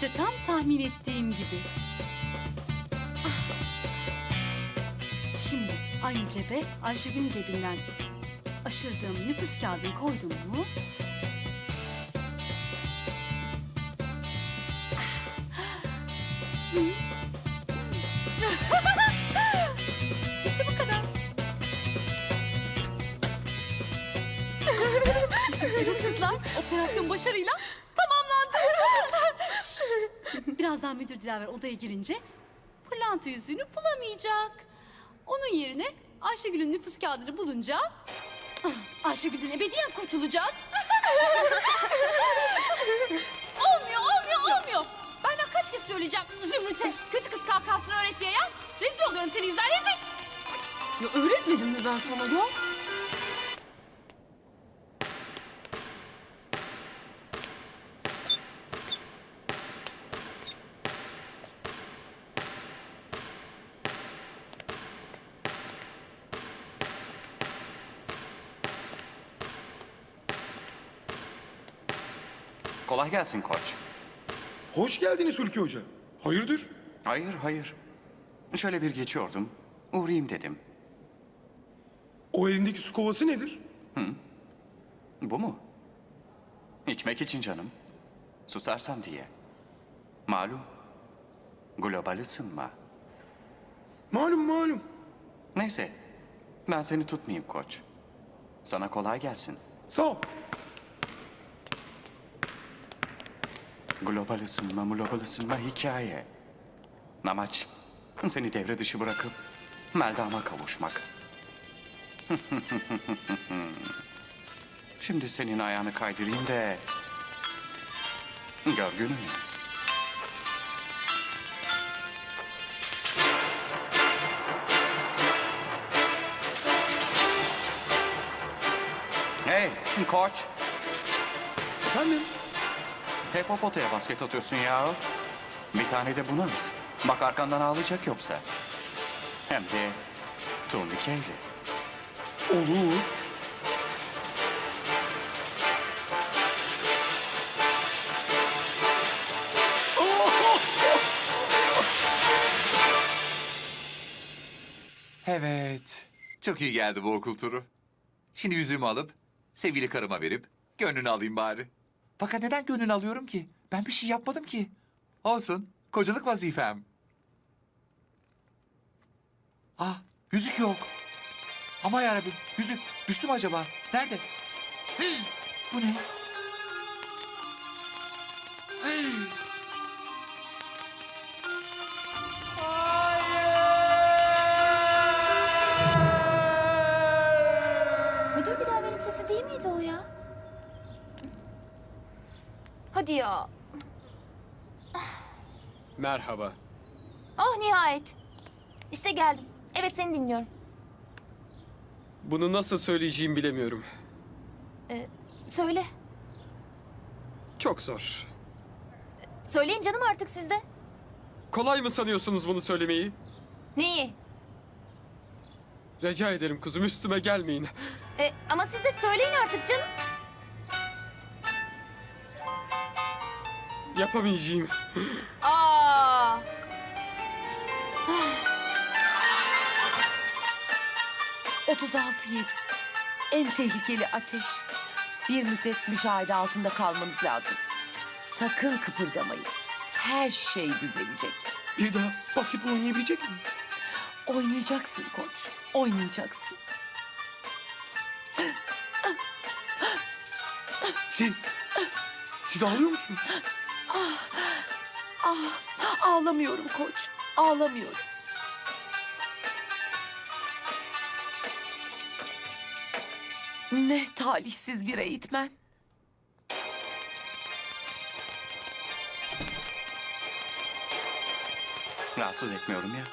İşte tam tahmin ettiğim gibi. Ah. Şimdi aynı cebe Ayşegül'ün cebinden aşırdığım nüfus kağıdını koydum mu? işte bu kadar. kızlar, operasyon başarıyla! Birazdan müdür Dilaver odaya girince pırlanta yüzüğünü bulamayacak. Onun yerine Ayşegül'ün nüfus kağıdını bulunca ah, Ayşegül'ün ebediyen kurtulacağız. olmuyor, olmuyor, olmuyor. Ben kaç kez söyleyeceğim Zümrüt'e kötü kız kahkahasını öğret diye ya. Rezil oluyorum senin yüzünden rezil. Ya öğretmedim mi ben sana ya? Kolay gelsin koç. Hoş geldiniz Hulki Hoca. Hayırdır? Hayır, hayır. Şöyle bir geçiyordum. Uğrayayım dedim. O elindeki su kovası nedir? Bu mu? İçmek için canım. Susarsam diye. Malum. Global ısınma. Malum malum. Neyse. Ben seni tutmayayım koç. Sana kolay gelsin. Sağ ol. Global ısınma, global ısınma hikaye. Amaç seni devre dışı bırakıp Melda'ma kavuşmak. Şimdi senin ayağını kaydırayım da gör gününü. Hey koç. Efendim? Hep o potaya basket atıyorsun ya. Bir tane de buna at. Bak arkandan ağlayacak yoksa. Hem de turnikeyle. Olur. Evet. Çok iyi geldi bu okul turu. Şimdi yüzüğümü alıp sevgili karıma verip gönlünü alayım bari. Fakat neden gönlünü alıyorum ki? Ben bir şey yapmadım ki. Olsun. Kocalık vazifem. Ah, yüzük yok. Ama yarabbim, yüzük düştü mü acaba? Nerede? Hii, bu ne? Merhaba. Oh nihayet. İşte geldim. Evet seni dinliyorum. Bunu nasıl söyleyeceğimi bilemiyorum. Söyle. Çok zor. Söyleyin canım artık sizde. Kolay mı sanıyorsunuz bunu söylemeyi? Neyi? Rica ederim kuzum üstüme gelmeyin. E, ama siz de söyleyin artık canım. Yapamayacağım. Aa. yedi. En tehlikeli ateş. Bir müddet müşahede altında kalmanız lazım. Sakın kıpırdamayın. Her şey düzelecek. Bir daha basketbol oynayabilecek miyim? Oynayacaksın koç. Oynayacaksın. Siz. Siz ağlıyor musunuz? Ağlamıyorum koç. Ağlamıyorum. Ne talihsiz bir eğitmen. Rahatsız etmiyorum ya.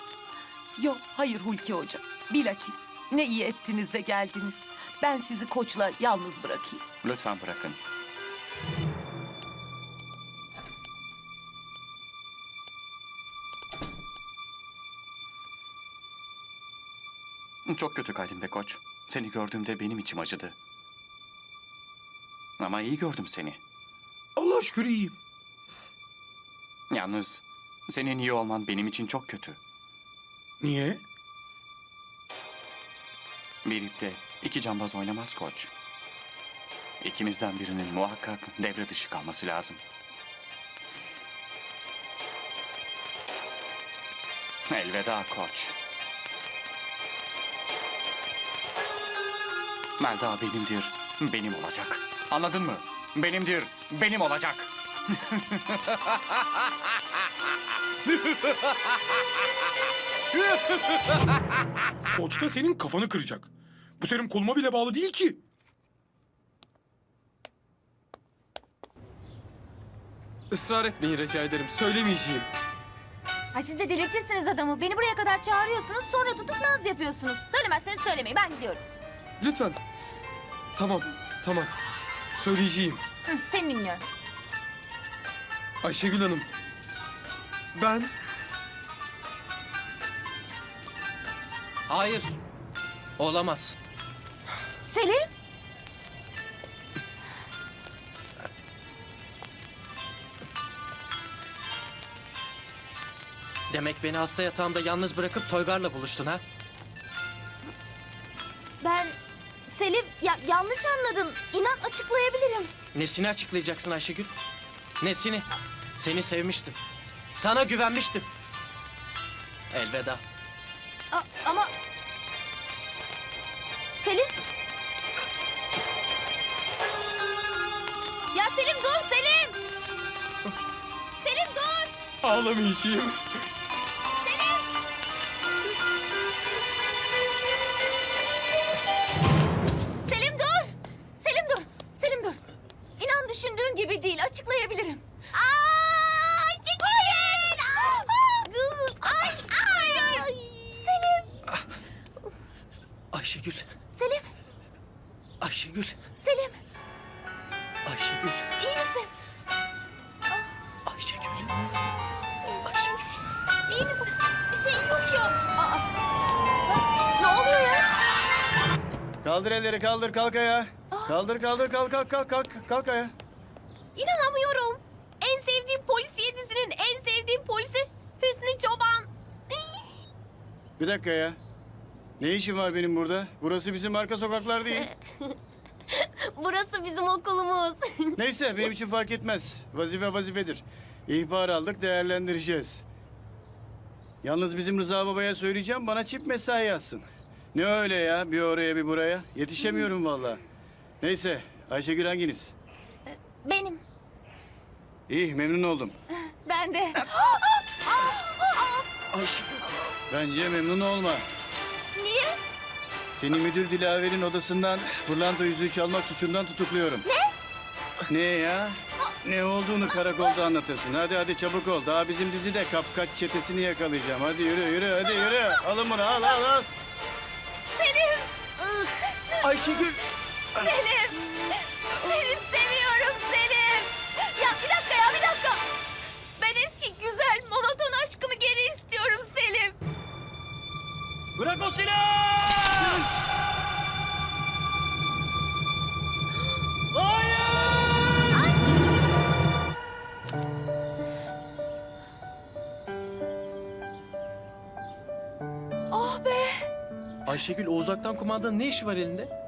Yok hayır Hulki Hoca. Bilakis ne iyi ettiniz de geldiniz. Ben sizi koçla yalnız bırakayım. Lütfen bırakın. Çok kötü kaydım be koç. Seni gördüğümde benim içim acıdı. Ama iyi gördüm seni. Allah şükür iyiyim. Yalnız senin iyi olman benim için çok kötü. Niye? Birlikte iki cambaz oynamaz koç. İkimizden birinin muhakkak devre dışı kalması lazım. Elveda koç. Melda benimdir, benim olacak. Anladın mı? Benimdir, benim olacak. Koç da senin kafanı kıracak. Bu senin koluma bile bağlı değil ki. Israr etmeyin rica ederim. Söylemeyeceğim. Ha siz de delirtirsiniz adamı. Beni buraya kadar çağırıyorsunuz sonra tutup naz yapıyorsunuz. Söylemezseniz söylemeyin ben gidiyorum. Lütfen. Tamam, tamam. Söyleyeceğim. Hı, seni dinliyorum. Ayşegül Hanım. Ben Hayır. Olamaz. Selim. Demek beni hasta yatağımda yalnız bırakıp Toygar'la buluştun ha? Yanlış anladın. İnan açıklayabilirim. Nesini açıklayacaksın Ayşegül? Nesini? Seni sevmiştim. Sana güvenmiştim. Elveda. A- ama Selim. Ya Selim dur Selim. Selim dur. ağlamayacağım. Ayşegül. Selim. Ayşegül. iyi misin? Ayşegül. Ayşegül. İyi misin? Bir şeyin yok ya. Aa. Ne oluyor ya? Kaldır elleri kaldır kalk ayağa. Kaldır kaldır kalk kalk kalk kalk kalk ayağa. İnanamıyorum. En sevdiğim polisiye dizinin en sevdiğim polisi Hüsnü Çoban. Bir dakika ya. Ne işin var benim burada? Burası bizim arka sokaklar değil. Burası bizim okulumuz. Neyse benim için fark etmez. Vazife vazifedir. İhbar aldık değerlendireceğiz. Yalnız bizim Rıza babaya söyleyeceğim bana çift mesai yazsın. Ne öyle ya bir oraya bir buraya. Yetişemiyorum vallahi. Neyse Ayşegül hanginiz? Benim. İyi memnun oldum. Ben de. Ayşegül. Bence memnun olma. Seni müdür Dilaver'in odasından pırlanta yüzüğü çalmak suçundan tutukluyorum. Ne? Ne ya? Ne olduğunu karakolda anlatırsın. Hadi hadi çabuk ol. Daha bizim dizide kapkaç çetesini yakalayacağım. Hadi yürü yürü hadi yürü. Alın bunu al al al. Selim. Ayşegül. Selim. Be. Ayşegül o uzaktan kumandanın ne işi var elinde?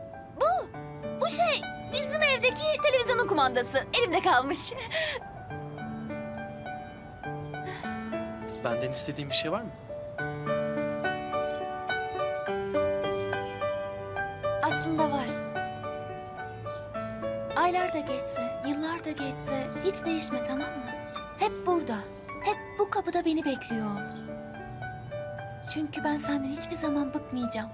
Bu şey bizim evdeki televizyonun kumandası. Elimde kalmış. Benden istediğin bir şey var mı? Aslında var. Aylar da geçse, yıllar da geçse hiç değişme tamam mı? Hep burada, hep bu kapıda beni bekliyor ol. Çünkü ben senden hiçbir zaman bıkmayacağım.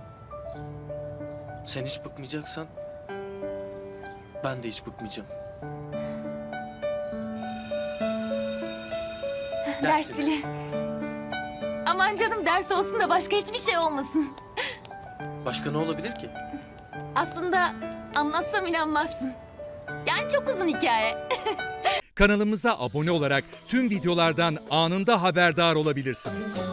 Sen hiç bıkmayacaksan ben de hiç bıkmayacağım. Ders dili. Aman canım ders olsun da başka hiçbir şey olmasın. Başka ne olabilir ki? Aslında anlatsam inanmazsın. Yani çok uzun hikaye. Kanalımıza abone olarak tüm videolardan anında haberdar olabilirsiniz.